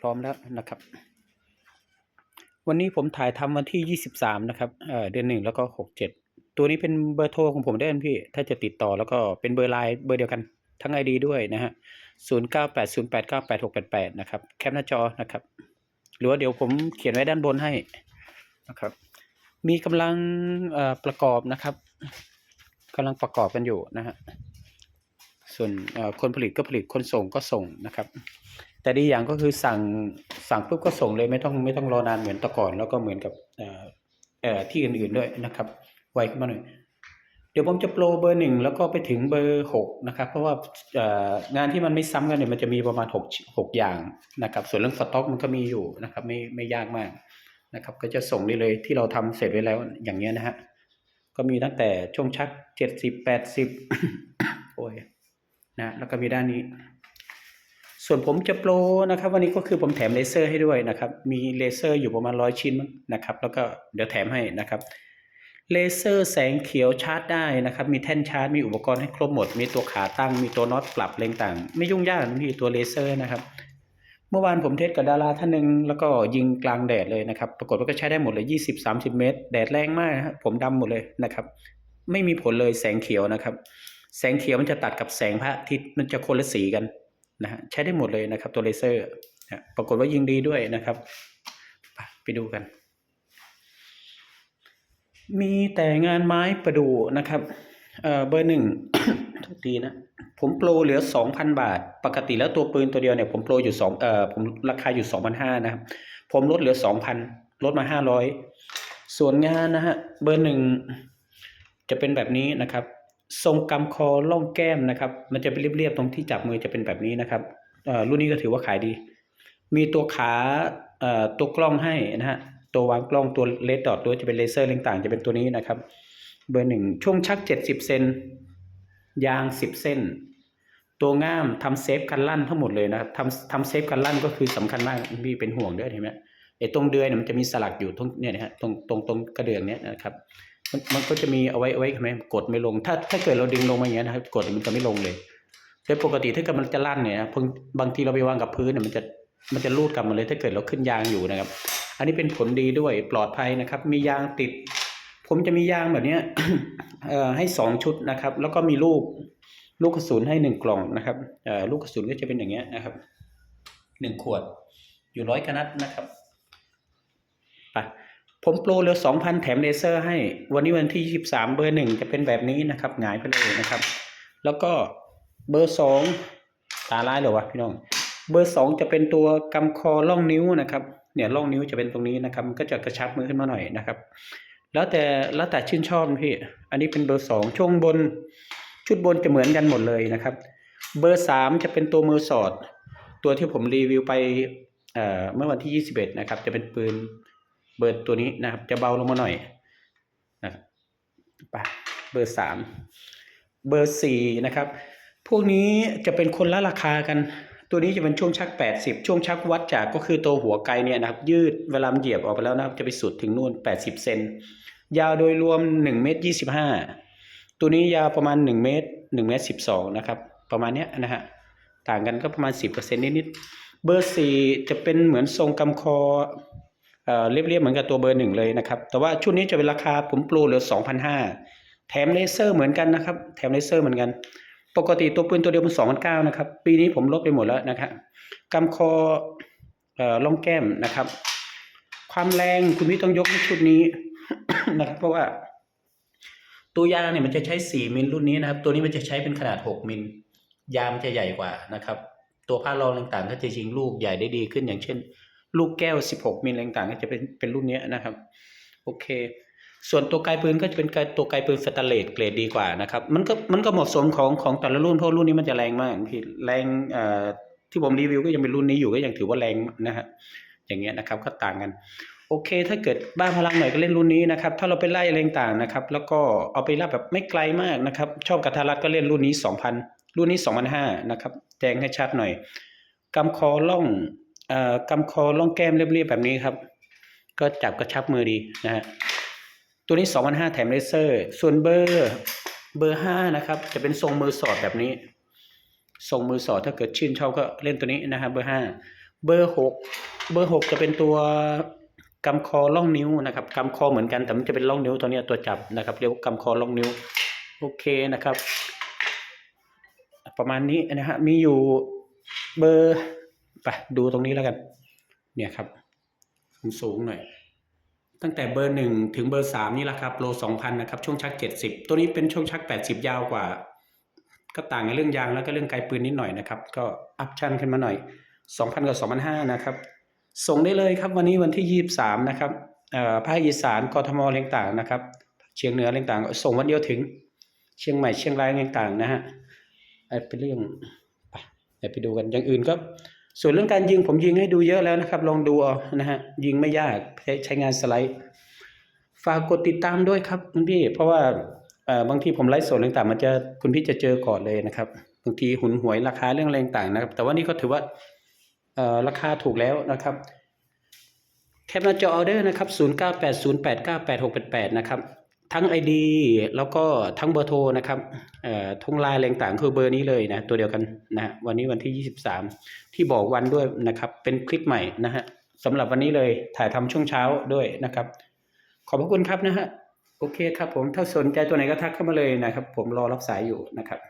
พร้อมแล้วนะครับ วันนี้ผมถ่ายทำวันที่ 23 นะครับเเดือนหนึ่งแล้วก็ 67 ตัวนี้เป็นเบอร์โทรของผมได้นพี่ ถ้าจะติดต่อแล้วก็เป็นเบอร์ไลน์เบอร์เดียวกันทั้ง ID ด้วยนะฮะ0980898688 นะครับ แคปหน้าจอนะครับ หรือว่าเดี๋ยวผมเขียนไว้ด้านบนให้นะครับ มีกำลังประกอบนะครับกำลังประกอบกันอยู่นะฮะ ส่วนคนผลิตก็ผลิต คนส่งก็ส่งนะครับ แต่ดีอย่างก็คือสั่งสั่งปุ๊บก็ส่งเลยไม่ต้องไม่ต้องรอนานเหมือนแต่ก่อน แล้วก็เหมือนกับเอ่อเอที่อื่นๆด้วยนะครับ ไวขึ้นมาหน่อยเดี๋ยวผมจะโปรเบอร์หนึ่งแล้วก็ไปถึงเบอร์หกนะครับ เพราะว่างานที่มันไม่ซ้ำกันเนี่ยมันจะมีประมาณหกหกอย่างนะครับ ส่วนเรื่องสต็อกมันก็มีอยู่นะครับ ไม่ไม่ยากมากนะครับ ก็จะส่งได้เลยที่เราทำเสร็จไว้แล้วอย่างเงี้ยนะฮะก็มีตั้งแต่ช่วงชักเจ็ดสิบแปดสิบโอ้ยนะแล้วก็มีด้านนี้ ส่วนผมจะโปรนะครับวันนี้ก็คือผมแถมเลเซอร์ให้ด้วยนะครับ มีเลเซอร์อยู่ประมาณร้อยชิ้นนะครับ แล้วก็เดี๋ยวแถมให้นะครับเลเซอร์แสงเขียวชาร์จได้นะครับ มีแท่นชาร์จ มีอุปกรณ์ให้ครบหมด มีตัวขาตั้ง มีตัวน็อตปรับอะไรต่าง ไม่ยุ่งยากนะพี่ตัวเลเซอร์นะครับ เมื่อวานผมเทสกับดาราท่านหนึ่งแล้วก็ยิงกลางแดดเลยนะครับ ปรากฏว่าก็ใช้ได้หมดเลย 20-30 เมตร แดดแรงมากนะผมดำหมดเลยนะครับ ไม่มีผลเลยแสงเขียวนะครับ แสงเขียวมันจะตัดกับแสงพระอาทิตย์มันจะคนละสีกัน นะฮะใช้ได้หมดเลยนะครับตัวเลเซอร์นะปรากฏว่ายิงดีด้วยนะครับ ไปดูกัน มีแต่งานไม้ประดูนะครับเออเบอร์หนึ่งทุกทีนะ ผมโปรเหลือ 2,000 บาท ปกติแล้วตัวปืนตัวเดียวเนี่ยผมโปรอยู่2เอ่อผมราคาอยู่ 2,500นะครับ ผมลดเหลือ 2,000 ลดมา 500 ส่วนงานนะฮะเบอร์หนึ่งจะเป็นแบบนี้นะครับ ทรงกำคอล่องแก้มนะครับ มันจะเป็นเรียบๆตรงที่จับมือจะเป็นแบบนี้นะครับรุ่นนี้ก็ถือว่าขายดี มีตัวขาตัวกล้องให้นะฮะตัววางกล้องตัวเลดดอทด้วจะเป็นเลเซอร์ต่างๆ จะเป็นตัวนี้นะครับ เบอร์หนึ่งช่วงชัก 70 เซนยาง 10 เส้น ตัวง่ามทำเซฟกันลั่นทั้งหมดเลยนะครับทำทำเซฟกันลั่นก็คือสำคัญมากพี่เป็นห่วงด้วยเห็นไหมไอ้ตรงเดือยเนี่ยมันจะมีสลักอยู่ตรงเนี่ยนะฮะตรงตรงตรงกระเดื่องเนี่ยนะครับ มันมันก็จะมีเอาไว้เอาไว้ทำไมกดไม่ลง ถ้าถ้าเกิดเราดึงลงมาอย่างนี้นะครับ กดมันจะไม่ลงเลยโดยปกติถ้าเกิดมันจะลั่นเนี่ยบางบางทีเราไปวางกับพื้นเนี่ยมันจะมันจะรูดกลับมาเลยถ้าเกิดเราขึ้นยางอยู่นะครับ อันนี้เป็นผลดีด้วยปลอดภัยนะครับ มียางติด ผมจะมียางแบบเนี้ยเอ่อให้สองชุดนะครับ แล้วก็มีลูกลูกกระสุนให้หนึ่งกล่องนะครับเอ่อลูกกระสุนก็จะเป็นอย่างเงี้ยนะครับหนึ่งขวดอยู่ร้อยกระนัดนะครับ ผมโปรเหลือสองพันแถมเลเซอร์ให้ วันนี้วันที่ยี่สิบสามเบอร์หนึ่งจะเป็นแบบนี้นะครับ หงายไปเลยนะครับ แล้วก็เบอร์สองตาลายเหรอวะพี่น้อง เบอร์สองจะเป็นตัวกำคอล่องนิ้วนะครับ เนี่ยล่องนิ้วจะเป็นตรงนี้นะครับ มันก็จะกระชับมือขึ้นมาหน่อยนะครับ แล้วแต่แล้วแต่ชื่นชอบพี่ อันนี้เป็นเบอร์สองช่วงบน ชุดบนจะเหมือนกันหมดเลยนะครับ เบอร์สามจะเป็นตัวมือสอด ตัวที่ผมรีวิวไปเอ่อเมื่อวันที่ยี่สิบเอ็ดนะครับ จะเป็นปืน เบอร์ตัวนี้นะครับ จะเบาลงมาหน่อยนะครับไปเบอร์สามเบอร์สี่นะครับ พวกนี้จะเป็นคนละราคากัน ตัวนี้จะเป็นช่วงชัก 80 ช่วงชักวัดจากก็คือตัวหัวไกเนี่ยนะครับ ยืดเวลาเหยียบออกไปแล้วนะครับ จะไปสุดถึงนู่น 80 เซนยาวโดยรวม1เมตร25 ตัวนี้ยาวประมาณ 1 เมตร1เมตร12 นะครับ ประมาณเนี้ยนะฮะต่างกันก็ประมาณ 10%นิดๆเบอร์ 4 จะเป็นเหมือนทรงกำคอ เอ่อเรียบๆเหมือนกับตัวเบอร์หนึ่งเลยนะครับ แต่ว่าชุดนี้จะเป็นราคาผมโปรเหลือ2,500แถมเลเซอร์เหมือนกันนะครับ แถมเลเซอร์เหมือนกัน ปกติตัวปืนตัวเดียวมันสองพันเก้านะครับ ปีนี้ผมลดไปหมดแล้วนะครับกำคอออล่องแก้มนะครับ ความแรงคุณพี่ต้องยกให้ชุดนี้นะครับ เพราะว่า ตัวยางเนี่ยมันจะใช้สี่มิลรุ่นนี้นะครับ ตัวนี้มันจะใช้เป็นขนาดหกมิล ยางมันจะใหญ่กว่านะครับ ตัวผ้ารองต่างๆก็จะยิงลูกใหญ่ได้ดีขึ้นอย่างเช่น ลูกแก้ว 16 มิลต่างๆก็จะเป็นเป็นรุ่นนี้นะครับ โอเค ส่วนตัวไกลปืนก็จะเป็นตัวไกลปืนสแตนเลสเกรดดีกว่านะครับ มันก็มันก็เหมาะสมของของแต่ละรุ่นเพราะรุ่นนี้มันจะแรงมากพี่แรงเอ่อที่ผมรีวิวก็ยังเป็นรุ่นนี้อยู่ก็ยังถือว่าแรงนะฮะอย่างเงี้ยนะครับก็ต่างกันโอเค ถ้าเกิดบ้าพลังหน่อยก็เล่นรุ่นนี้นะครับ ถ้าเราไปไล่อะไรต่างนะครับ แล้วก็เอาไปไล่แบบไม่ไกลมากนะครับ ชอบกระทารัดก็เล่นรุ่นนี้ 2,000 รุ่นนี้ 2,500นะครับ แจ้งให้ชัดหน่อยกำคอล่อง กำคอล่องแก้มเรียบๆแบบนี้ครับ ก็จับกระชับมือดีนะฮะตัวนี้ 2,500แถมเลเซอร์ ส่วนเบอร์เบอร์5นะครับ จะเป็นทรงมือสอดแบบนี้ ทรงมือสอดถ้าเกิดชื่นชอบก็เล่นตัวนี้นะครับเบอร์5เบอร์หกเบอร์หกจะเป็นตัวกำคอล่องนิ้วนะครับกำคอเหมือนกันแต่มันจะเป็นล่องนิ้วตัวนี้ตัวจับนะครับเรียกว่ากำคอล่องนิ้วโอเคนะครับ ประมาณนี้นะฮะมีอยู่เบอร์ ไปดูตรงนี้แล้วกัน เนี่ยครับสูงหน่อย ตั้งแต่เบอร์หนึ่งถึงเบอร์สามนี่แหละครับโลสองพันนะครับ ช่วงชักเจ็ดสิบตัวนี้เป็นช่วงชักแปดสิบยาวกว่า ก็ต่างในเรื่องยางแล้วก็เรื่องไกลปืนนิดหน่อยนะครับ ก็อัพชั่นขึ้นมาหน่อยสองพันกับสองพันห้านะครับ ส่งได้เลยครับวันนี้วันที่ยี่สิบสามนะครับอ่อภาคอีสานกทมเรื่องต่างนะครับ เชียงเหนือเรื่องต่าง ส่งวันเดียวถึง เชียงใหม่เชียงรายเรื่องต่างนะฮะไอ้เป็นเรื่องไปเดี๋ยวไปดูกันอย่างอื่นก็ ส่วนเรื่องการยิงผมยิงให้ดูเยอะแล้วนะครับ ลองดูเอานะฮะยิงไม่ยากใช้ใช้งานสไลด์ ฝากกดติดตามด้วยครับคุณพี่ เพราะว่าบางทีผมไลฟ์สดต่างมันจะคุณพี่จะเจอก่อนเลยนะครับบางทีหุนหวยราคาเรื่องอะไรต่างนะครับ แต่ว่านี่ก็ถือว่าราคาถูกแล้วนะครับแคปหน้าจอออเดอร์นะครับ 0980898688 นะครับ ทั้ง ID แล้วก็ทั้งเบอร์โทรนะครับเอ่อทุงไลน์แรงต่างคือเบอร์นี้เลยนะตัวเดียวกันนะฮะวันนี้วันที่ 23 ที่บอกวันด้วยนะครับเป็นคลิปใหม่นะฮะสำหรับวันนี้เลยถ่ายทำช่วงเช้าด้วยนะครับ ขอบพระคุณครับนะฮะโอเคครับผมถ้าสนใจตัวไหนก็ทักเข้ามาเลยนะครับ ผมรอรับสายอยู่นะครับ